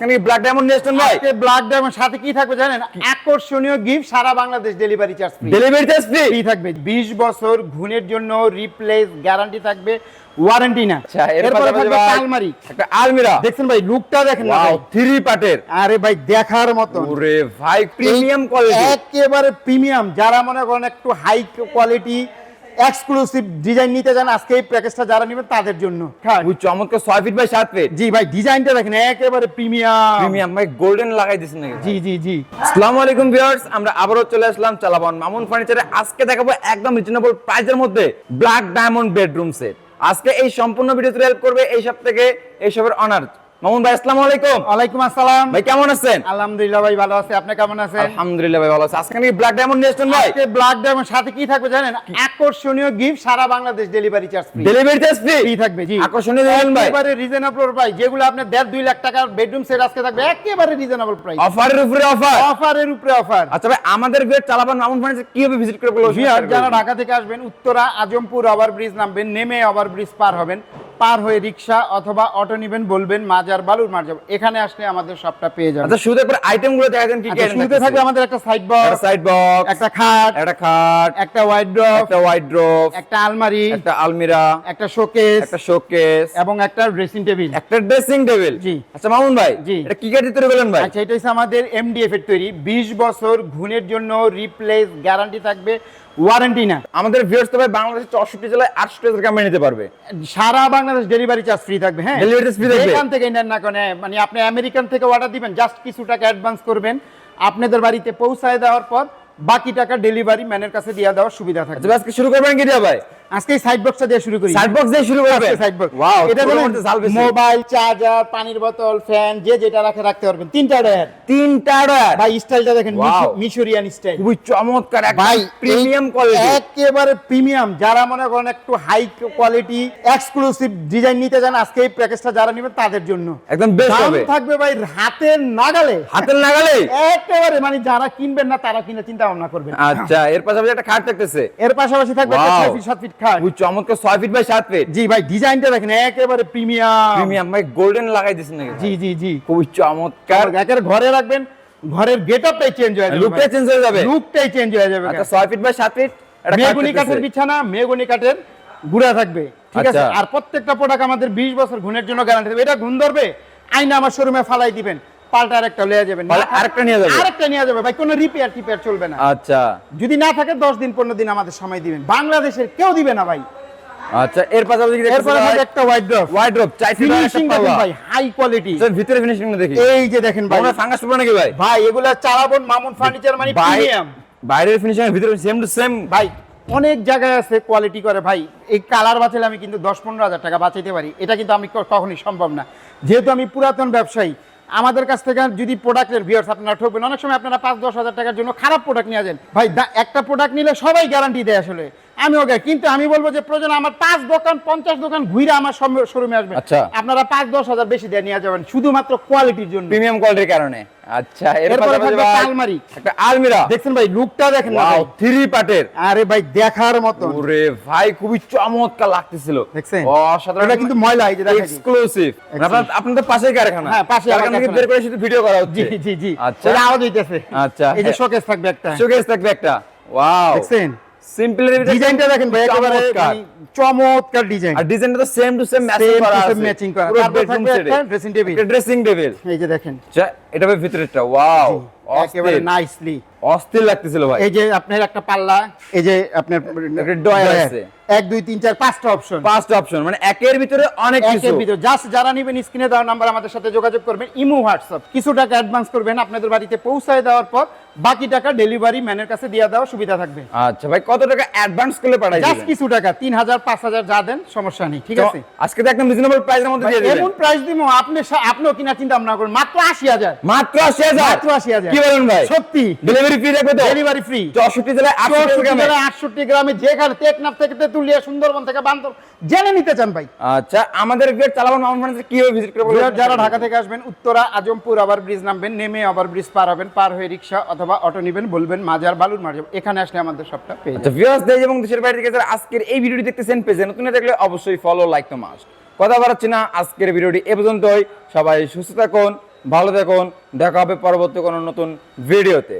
এখানে black diamond নিয়ে ভাই? আজকে ব্ল্যাক ডায়মন্ড সাথে কি থাকবে জানেন? আকর্ষণীয় গিফট সারা Bangladesh delivery charge free delivery charge free free থাকবে। 20 বছর ঘুণের জন্য রিপ্লেস গ্যারান্টি থাকবে ওয়ারেন্টি না। আচ্ছা এরপরে থাকবে আলমারি একটা আলমিরা দেখছেন ভাই লুকটা দেখেন না ভাই। থ্রি পার্টের আরে ভাই দেখার মতো ওরে ভাই প্রিমিয়াম কোয়ালিটি একেবারে প্রিমিয়াম যারা মনে করেন একটু হাই কোয়ালিটি এক্সক্লুসিভ ডিজাইন নিতে আজকে এই প্যাকেজটা যারা নেবেন তাদের জন্য। হ্যাঁ। চমৎকার ছয় ফিট বাই সাত ফিট জি ভাই ডিজাইনটা দেখেন একেবারে প্রিমিয়াম প্রিমিয়াম ভাই গোল্ডেন লাগাই জি জি জি। আসসালামু আলাইকুম ভিউয়ার্স আমরা আবারও চলে আসলাম চালাবন মামুন ফার্নিচারে আজকে দেখাবো একদম রিজনেবল প্রাইসের মধ্যে ব্ল্যাক ডায়মন্ড বেডরুম সেট আজকে এই সম্পূর্ণ ভিডিওতে হেল্প করবে এই সব থেকে এই সবের অনার মামুন ভাই আসসালামু আলাইকুম। ওয়ালাইকুম আসসালাম। ভাই কেমন আছেন? আলহামদুলিল্লাহ ভাই ভালো আছে। আপনি কেমন আছেন? আলহামদুলিল্লাহ ভাই ভালো আছে। আজকে নাকি ব্ল্যাক ডায়মন্ড নিয়ে ভাই। আজকে ব্ল্যাক ডায়মন্ড সাথে কি থাকবে জানেন? আকর্ষণীয় গিফট সারা Bangladesh delivery charge free delivery charge free free থাকবে জি। আকর্ষণীয় দিবেন ভাই। একেবারে রিজনেবল প্রাইস যেগুলো আপনি দেড় দুই লাখ টাকার বেডরুম সেট আজকে থাকবে একেবারে রিজনেবল প্রাইস অফারের উপরে অফার অফারের উপরে অফার আচ্ছা ভাই আমাদের ভিডিও চালাবন মামুন ফার্নিচার কীভাবে ভিজিট করে বলো ভিউয়ার যারা ঢাকা থেকে আসবেন উত্তরা আজমপুর ওভার ব্রিজ নামবেন নেমে ওভার ব্রিজ পার হবেন। পার হয়ে রিক্সা অথবা অটো নেবেন বলবেন মাজার বালুর মার যাব এখানে আসলে আমাদের সবটা পেয়ে যাবেন। আচ্ছা শুরুতে আইটেমগুলো দেখা দেন কি কি আচ্ছা, শুরুতে থাকবে আমাদের একটা সাইড বক্স সাইড বক্স একটা খাট একটা খাট একটা ওয়াইড ড্রপ একটা ওয়াইড ড্রপ একটা আলমারি একটা আলমিরা একটা শোকেস একটা শোকেস এবং একটা ড্রেসিং টেবিল একটা ড্রেসিং টেবিল জি। আচ্ছা মামুন ভাই জি। এটা কি কাঠি তৈরি করলেন ভাই? আচ্ছা এটা হচ্ছে আমাদের এমডিএফ এর তৈরি। 20 বছর ঘুণের জন্য রিপ্লেস গ্যারান্টি থাকবে ওয়ারেন্টি না। আমাদের ভিউয়ার্স তো ভাই বাংলাদেশের চৌষট্টি জেলায় আটশো টাকা কামড়ে নিতে পারবে। সারা বাংলাদেশ ডেলিভারি চার্জ ফ্রি থাকবে হ্যাঁ? ডেলিভারি ফ্রি থাকবে? এখান থেকে নেন না কেন হ্যাঁ, মানে আপনি আমেরিকান থেকে অর্ডার দিবেন জাস্ট কিছু টাকা অ্যাডভান্স করবেন আপনাদের বাড়িতে পৌঁছায় দেওয়ার পর বাকি টাকা ডেলিভারি ম্যানের কাছে দিয়ে দেওয়ার সুবিধা থাকবে। আচ্ছা আজকে শুরু করবেন কি দিয়ে ভাই? আজকে সাইড বক্সটা দিয়ে শুরু করি। সাইড বক্স দিয়ে শুরু করবেন? সাইড বক্স ওয়াও এটা। মোবাইল চার্জার পানির বোতল ফ্যান যে যেটা রাখে রাখতে পারবেন। তিনটা ডয়ার তিনটা ডয়ার ভাই স্টাইলটা দেখেন মিশরিয়ান স্টাইল খুবই চমৎকার ভাই ভাই প্রিমিয়াম কোয়ালিটি একেবারে প্রিমিয়াম যারা মনে করেন একটু হাই কোয়ালিটি এক্সক্লুসিভ ডিজাইন নিতে চান আজকে এই প্যাকেজটা যারা নেবেন তাদের জন্য। একদম বেস্ট হবে। থাকবে ভাই হাতের নাগালে। হাতের নাগালে? একেবারে মানে যারা কিনবেন না তারা কিনে চিন্তা ভাবনা করবেন। আচ্ছা এর পাশাপাশি একটা খাট থাকতেছে। এর পাশাপাশি থাকবে একটা ফিট চমৎকার। ছয় ফিট বাই সাত ফিট জি ভাই ডিজাইনটা দেখেন একেবারে প্রিমিয়াম। প্রিমিয়াম ভাই গোল্ডেন লাগাই দিছেন নাকি জি জি জি। খুবই চমৎকার। একের ঘরে রাখবেন ঘরের গেটআপটাই চেঞ্জ হয়ে যাবে লুকটা চেঞ্জ হয়ে যাবে। লুকটাই চেঞ্জ হয়ে যাবে আচ্ছা ছয় ফিট বাই সাত ফিট মেগুনি কাঠের বিছানা মেগুনি কাঠের গুড়া থাকবে ঠিক আছে? আচ্ছা। আর প্রত্যেকটা প্রোডাক্ট আমাদের 20 বছর ঘুণের জন্য গ্যারান্টি দেবে। এটা ঘুণ ধরবে আইনা আমার শোরুমে ফালাই দিবেন। পাল্টা আরেকটা লয়ে যাবেন। আরেকটা নিয়ে যাবে? আরেকটা নিয়ে যাবে। ভাই কোনো রিপেয়ার টিপেয়ার চলবে না। আচ্ছা। যদি না থাকে 10 দিন 15 দিন আমাদের সময় দিবেন। বাংলাদেশের কেউ দিবে না ভাই। আচ্ছা এর পাশাপাশি কি এরপর আমাদের একটা ওয়াইড ড্রপ ওয়াইড্রপ চাই ফিনিশিং দেখেন ভাই হাই কোয়ালিটি ভিতরে ফিনিশিং দেখি। এই যে দেখেন ভাই। আমরা ফাঙ্গাস পড়বে নাকি ভাই? ভাই এগুলা চালাবন মামুন ফার্নিচার মানে প্রিমিয়াম বাইরের ফিনিশিং এর ভিতরে সেম টু সেম ভাই অনেক জায়গায় আছে কোয়ালিটি করে ভাই। এই কালার বাঁচালে আমি কিন্তু দশ পনেরো হাজার টাকা বাঁচাইতে পারি। এটা কিন্তু আমি কখনোই সম্ভব না। যেহেতু আমি পুরাতন ব্যবসায়ী আমাদের কাছ থেকে যদি প্রোডাক্টের ভিউয়ার্স আপনারা ঠকবেন, অনেক সময় আপনারা পাঁচ দশ হাজার টাকার জন্য খারাপ প্রোডাক্ট নিয়ে যান ভাই একটা প্রোডাক্ট নিলে সবাই গ্যারান্টি দেয় আসলে। আমি ওকে কিন্তু আমি বলব যে প্রয়োজন আমার পাঁচ দোকান পঞ্চাশ দোকান ঘুরে আমার শোরুমে আসবেন। আচ্ছা। আপনারা পাঁচ দশ হাজার বেশি দিয়ে নিয়ে যাবেন শুধুমাত্র কোয়ালিটির জন্য। প্রিমিয়াম কোয়ালিটির কারণে। আচ্ছা এরপরে থাকবে আলমারি। একটা আলমিরা। দেখছেন ভাই লুকটা দেখেন না ভাই। থ্রি পার্টের আরে ভাই দেখার মতো ওরে ভাই খুবই চমৎকার লাগতেছিল। দেখছেন? অসাধারণ। এটা কিন্তু ময়লা এই যে দেখা যায়। এক্সক্লুসিভ আপনার আপনাদের পাশেই কারখানা। হ্যাঁ, পাশে কারখানা থেকে বের করে শুধু ভিডিও করা হচ্ছে। জি জি জি। আচ্ছা। আওয়াজ হইতেছে। আচ্ছা। এই যে শোকেস থাকবে একটা। শোকেস থাকবে একটা। ওয়াও দেখছেন? সিম্পল ডিজাইনটা দেখেন ভাই একেবারে মানে চমৎকার ডিজাইন আর ডিজাইনটা তো same to same matching Same to করা same আছে matching করা। পুরো তারপর বেডরুম থাকবে সেটে একটা dressing table। একটা ড্রেসিং টেবিল এই যে দেখেন আচ্ছা এটা ভাই ভিতরেরটা ওয়াও একেবারে নাইসলি অস্থির লাগতেছিল ভাই। এই যে আপনার একটা পাল্লা এই যে আপনার ডয়ার। আছে। এক দুই তিন চার পাঁচটা অপশন পাঁচটা অপশন মানে একের ভিতরে অনেক কিছু। একের ভিতর। জাস্ট যারা নেবেন স্ক্রিনে দেওয়া নাম্বার আমাদের সাথে যোগাযোগ করবেন। ইমো হোয়াটসঅ্যাপ কিছু টাকা অ্যাডভান্স করবেন আপনাদের বাড়িতে পৌঁছায় দেওয়ার পর বাকি টাকা ডেলিভারি ম্যানের কাছে দিয়ে দেওয়ার সুবিধা থাকবে। আচ্ছা ভাই কত টাকা অ্যাডভান্স করলে পাঠাই জাস্ট কিছু টাকা তিন হাজার পাঁচ হাজার যা দেন সমস্যা নেই ঠিক আছে? আজকে তো একদম রিজনেবল প্রাইসের মধ্যে দিয়ে দিবেন। এমন প্রাইস দিব আপনি আপনিও কিনা চিন্তা ভাবনা করুন মাত্র আশি হাজার। মাত্র 80000 মাত্র 80,000 কি বলেন ভাই? সত্যি। ডেলিভারি ফ্রি রাখবে ডেলিভারি ফ্রি 64 জেলায় 800 টাকা আটষট্টি গ্রামে যেখানে টেকনাফ থেকে তেতুলিয়া সুন্দরবন থেকে বান্দর জেনে নিতে চান ভাই। আচ্ছা আমাদের গেট চালাবো মাউন্ট কীভাবে ভিজিট করব যারা- ঢাকা থেকে আসবেন উত্তরা আজমপুর আবার ব্রিজ নামবেন নেমে আবার ব্রিজ পার হবেন পার হয়ে রিক্সা অথবা অটো নেবেন বলবেন মাজার বালুর এখানে আসলে আমাদের সবটা পেয়ে যাবেন। আচ্ছা ভিউয়ার্স দেশ এবং দেশের বাইরে থেকে যারা আজকের এই ভিডিওটি দেখতেছেন পেজে নতুন দেখলে অবশ্যই ফলো লাইক তো মাস্ট কথা বাড়াচ্ছি না আজকের ভিডিওটি এ পর্যন্তই। সবাই সুস্থ থাকুন ভালো থাকুন। দেখা হবে পরবর্তী কোনো নতুন ভিডিওতে।